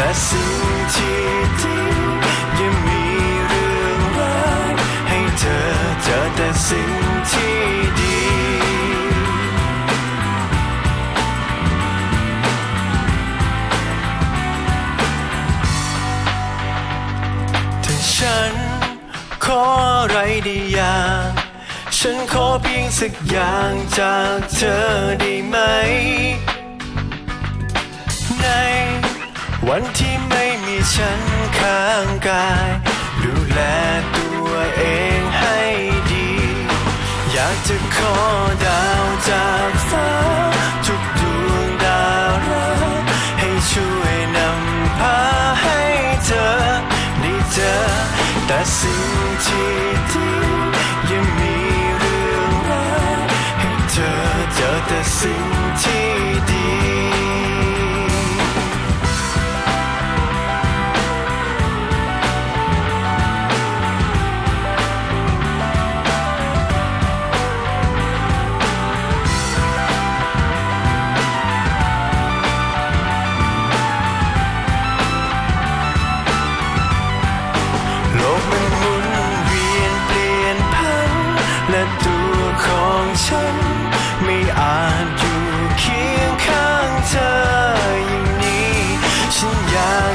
แต่สิ่งที่ดียังมีเรื่องร้ายให้เธอเจอแต่สิ่งที่ดีถ้าฉันขออะไรดีอย่างฉันขอเพียงสักอย่างจากเธอได้ไหมใน วันที่ไม่มีฉันข้างกาย ดูแลตัวเองให้ดี อยากจะขอดาวจากฟ้าทุกดวงดาวรักให้ช่วยนำพาให้เธอได้เจอแต่สิ่งที่ดียังมีเรื่องรายให้เธอเจอแต่สิ่งที่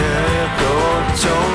circle